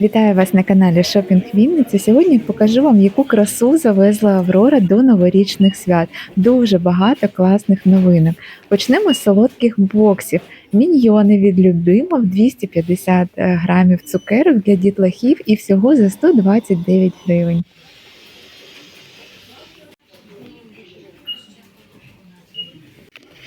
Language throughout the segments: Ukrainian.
Вітаю вас на каналі Шопінг Вінниці. Сьогодні покажу вам, яку красу завезла Аврора до новорічних свят. Дуже багато класних новинок. Почнемо з солодких боксів. Міньйони від любимов 250 грамів цукерок для дітлахів і всього за 129 гривень.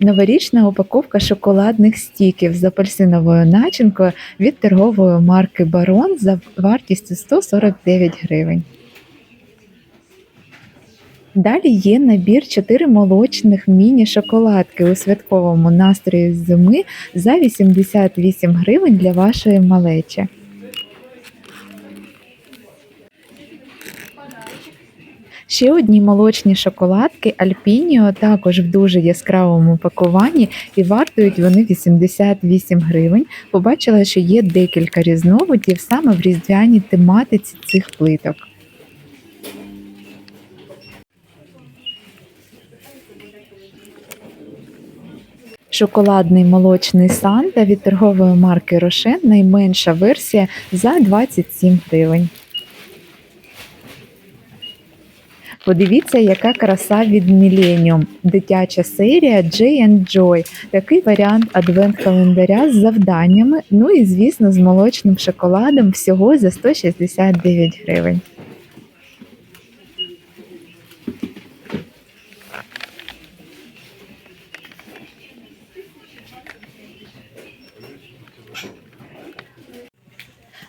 Новорічна упаковка шоколадних стіків з апельсиновою начинкою від торгової марки Барон за вартістю 149 гривень. Далі є набір 4 молочних міні-шоколадки у святковому настрої зими за 88 гривень для вашої малечі. Ще одні молочні шоколадки Альпініо також в дуже яскравому пакуванні і вартують вони 88 гривень. Побачила, що є декілька різновидів саме в різдвяній тематиці цих плиток. Шоколадний молочний санта від торгової марки Рошен найменша версія за 27 гривень. Подивіться, яка краса від Millennium. Дитяча серія J Joy. Такий варіант адвент-календаря з завданнями. Ну і, звісно, з молочним шоколадом всього за 169 гривень.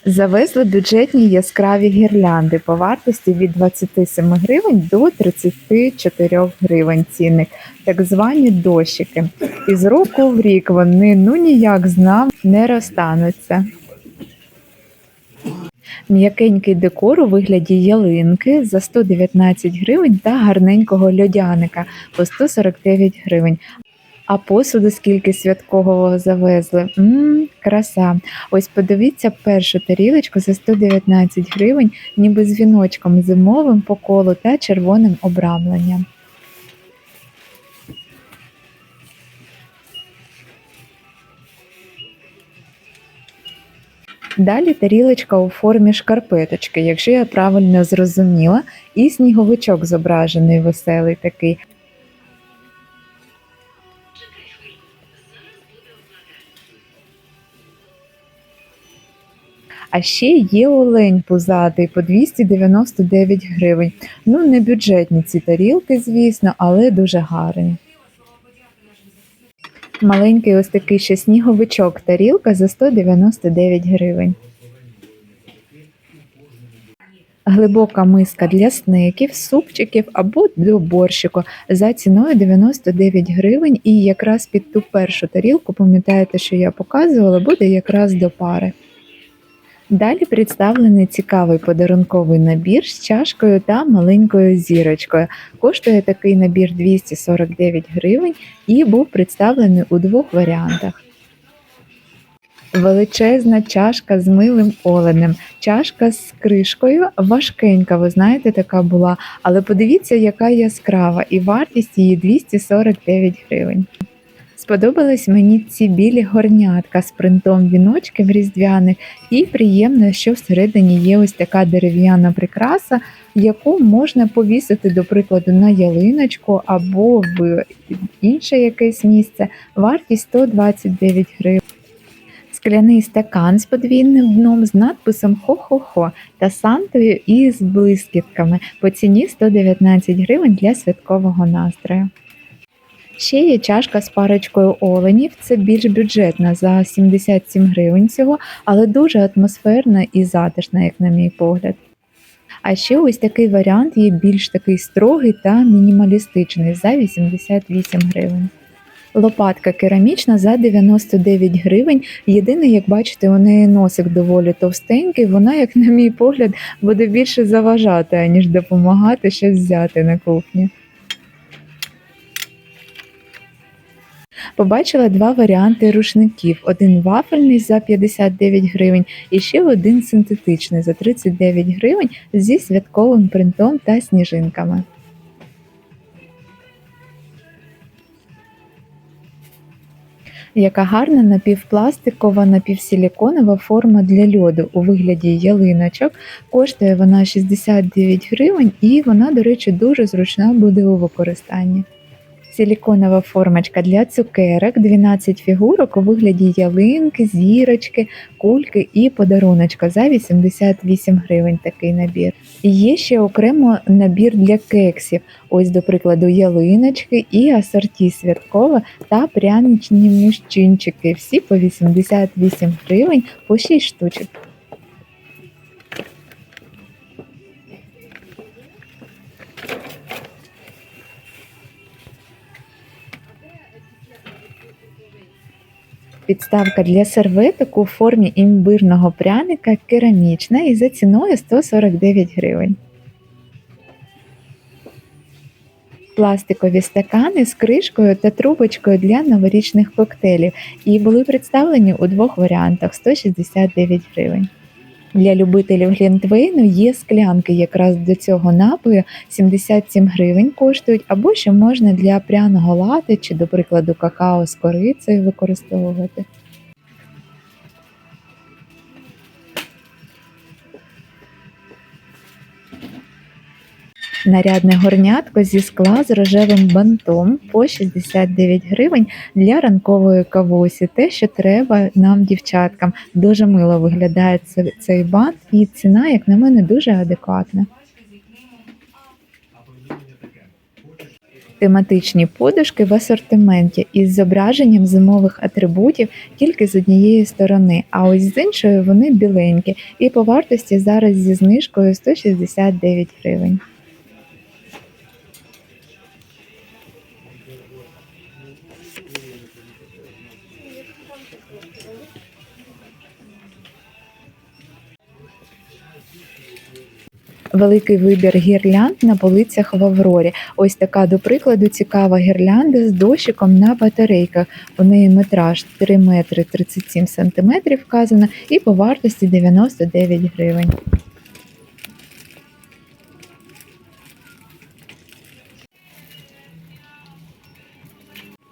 Завезли бюджетні яскраві гірлянди по вартості від 27 гривень до 34 гривень цінник, так звані дощики. І з року в рік вони ну ніяк з нами не розтануться. М'якенький декор у вигляді ялинки за 119 гривень та гарненького льодяника по 149 гривень. А посуду скільки святкового завезли. Мм, краса. Ось подивіться першу тарілочку за 119 гривень, ніби з віночком зимовим по колу та червоним обрамленням. Далі тарілочка у формі шкарпеточки, якщо я правильно зрозуміла, і сніговичок зображений веселий такий. А ще є олень пузатий по 299 гривень. Ну, не бюджетні ці тарілки, звісно, але дуже гарні. Маленький ось такий ще сніговичок тарілка за 199 гривень. Глибока миска для снеків, супчиків або до борщику за ціною 99 гривень. І якраз під ту першу тарілку, пам'ятаєте, що я показувала, буде якраз до пари. Далі представлений цікавий подарунковий набір з чашкою та маленькою зірочкою. Коштує такий набір 249 гривень і був представлений у двох варіантах. Величезна чашка з милим оленем, чашка з кришкою, важкенька, ви знаєте, така була. Але подивіться, яка яскрава, і вартість її 249 гривень. Сподобались мені ці білі горнятка з принтом віночків різдвяних, і приємно, що всередині є ось така дерев'яна прикраса, яку можна повісити, до прикладу, на ялиночку або в інше якесь місце. Вартість 129 гривень. Скляний стакан з подвійним дном з надписом Хо-хо-хо та сантою і з блискітками по ціні 119 гривень для святкового настрою. Ще є чашка з парочкою оленів, це більш бюджетна за 77 гривень всього, але дуже атмосферна і затишна, як на мій погляд. А ще ось такий варіант є більш такий строгий та мінімалістичний за 88 гривень. Лопатка керамічна за 99 гривень. Єдине, як бачите, у неї носик доволі товстенький, вона, як на мій погляд, буде більше заважати, аніж допомагати щось взяти на кухні. Побачила два варіанти рушників: один вафельний за 59 гривень і ще один синтетичний за 39 гривень зі святковим принтом та сніжинками. Яка гарна напівпластикова, напівсиліконова форма для льоду у вигляді ялиночок. Коштує вона 69 гривень і вона, до речі, дуже зручна буде у використанні. Силіконова формочка для цукерок, 12 фігурок у вигляді ялинки, зірочки, кульки і подаруночка за 88 гривень такий набір. І є ще окремо набір для кексів. Ось, до прикладу, ялиночки і асорті святкова та пряничні мужчинчики. Всі по 88 гривень по 6 штучок. Підставка для серветок у формі імбирного пряника керамічна і за ціною 149 гривень. Пластикові стакани з кришкою та трубочкою для новорічних коктейлів і були представлені у двох варіантах 169 гривень. Для любителів глінтвейну є склянки якраз до цього напою 77 гривень коштують, або ще можна для пряного лати чи, до прикладу, какао з корицею використовувати. Нарядне горнятко зі скла з рожевим бантом по 69 гривень для ранкової кавусі. Те, що треба нам, дівчаткам. Дуже мило виглядає це- цей бант, і ціна, як на мене, дуже адекватна. Тематичні подушки в асортименті із зображенням зимових атрибутів тільки з однієї сторони, а ось з іншої вони біленькі, і по вартості зараз зі знижкою 169 гривень. Великий вибір гірлянд на полицях в Аврорі. Ось така, до прикладу, цікава гірлянда з дощиком на батарейках. У неї метраж 3 метри 37 сантиметрів вказано і по вартості 99 гривень.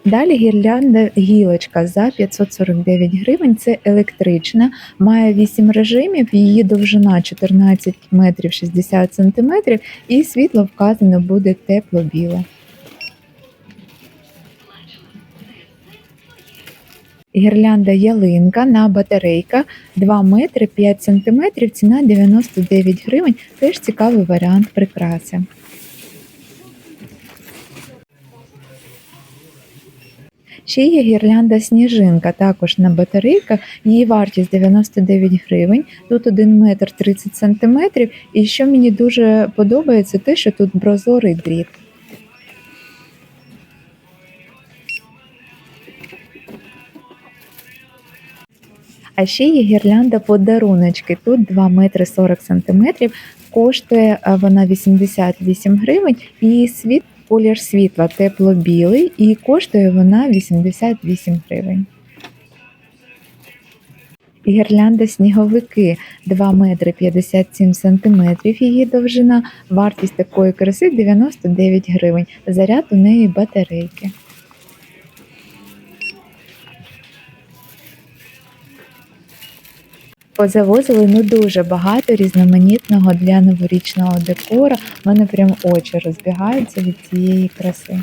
Далі гірлянда гілочка за 549 гривень. Це електрична, має 8 режимів, її довжина 14 метрів 60 сантиметрів і світло вказано буде тепло-біле. Гірлянда ялинка на батарейках 2 метри 5 сантиметрів, ціна 99 гривень. Теж цікавий варіант прикраси. Ще є гірлянда сніжинка, також на батарейках. Її вартість 99 гривень. Тут 1 метр 30 сантиметрів. І що мені дуже подобається, те, що тут прозорий дріт. А ще є гірлянда подаруночки. Тут 2 метри 40 сантиметрів. Коштує е, вона 88 гривень і світ колір світла тепло-білий і коштує вона 88 гривень. Гірлянда сніговики 2 метри 57 сантиметрів її довжина. Вартість такої краси 99 гривень. Заряд у неї батарейки. Позавозили ну дуже багато різноманітного для новорічного декора. У мене прям очі розбігаються від цієї краси.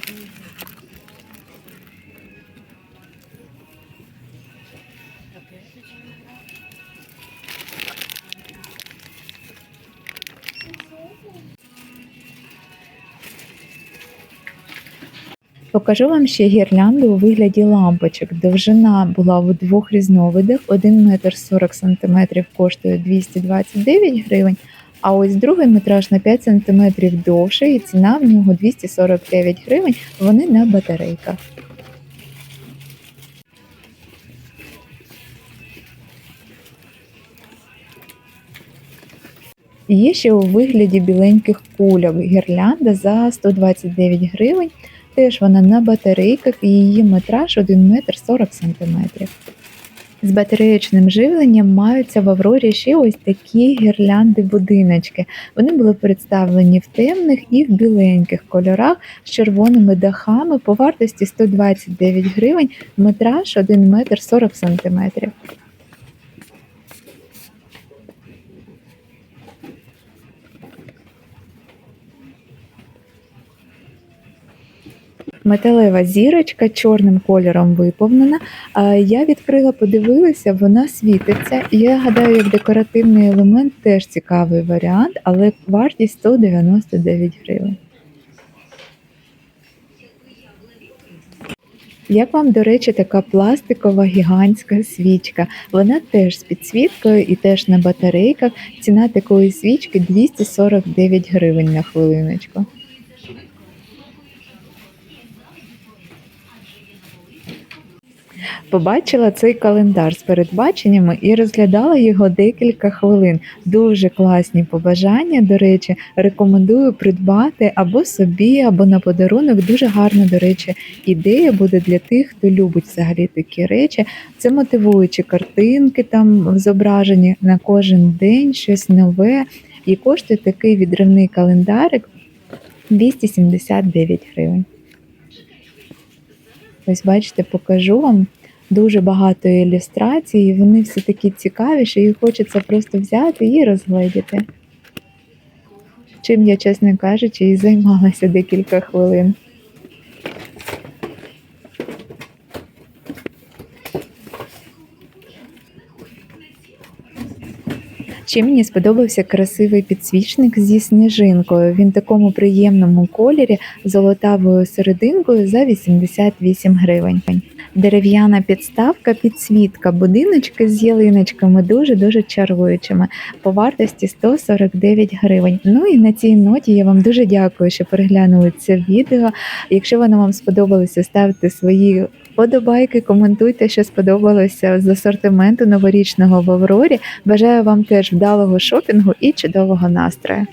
Покажу вам ще гірлянду у вигляді лампочок. Довжина була у двох різновидах. 1 метр 40 сантиметрів коштує 229 гривень, а ось другий метраж на 5 сантиметрів довше і ціна в нього 249 гривень. Вони на батарейках. Є ще у вигляді біленьких кульок гірлянда за 129 гривень. Теж вона на батарейках і її метраж 1 метр 40 сантиметрів. З батареєчним живленням маються в Аврорі ще ось такі гірлянди будиночки. Вони були представлені в темних і в біленьких кольорах з червоними дахами по вартості 129 гривень, метраж 1 метр 40 сантиметрів. Металева зірочка чорним кольором виповнена. Я відкрила, подивилася, вона світиться. Я гадаю, як декоративний елемент теж цікавий варіант, але вартість 199 гривень. Як вам, до речі, така пластикова гігантська свічка? Вона теж з підсвіткою і теж на батарейках. Ціна такої свічки 249 гривень на хвилиночку. Побачила цей календар з передбаченнями і розглядала його декілька хвилин. Дуже класні побажання. До речі, рекомендую придбати або собі, або на подарунок. Дуже гарна, до речі, ідея буде для тих, хто любить взагалі такі речі. Це мотивуючі картинки там зображені на кожен день, щось нове. І коштує такий відривний календарик 279 гривень. Ось бачите, покажу вам дуже багато ілюстрацій, і вони всі такі цікаві, що їх хочеться просто взяти і розгледіти. Чим я, чесно кажучи, і займалася декілька хвилин. Ще мені сподобався красивий підсвічник зі сніжинкою. Він в такому приємному кольорі золотавою серединкою за 88 гривень. Дерев'яна підставка, підсвітка, будиночки з ялиночками дуже-дуже чаруючими по вартості 149 гривень. Ну і на цій ноті я вам дуже дякую, що переглянули це відео. Якщо воно вам сподобалося, ставте свої вподобайки, коментуйте, що сподобалося з асортименту новорічного в Аврорі. Бажаю вам теж вдалого шопінгу і чудового настрою.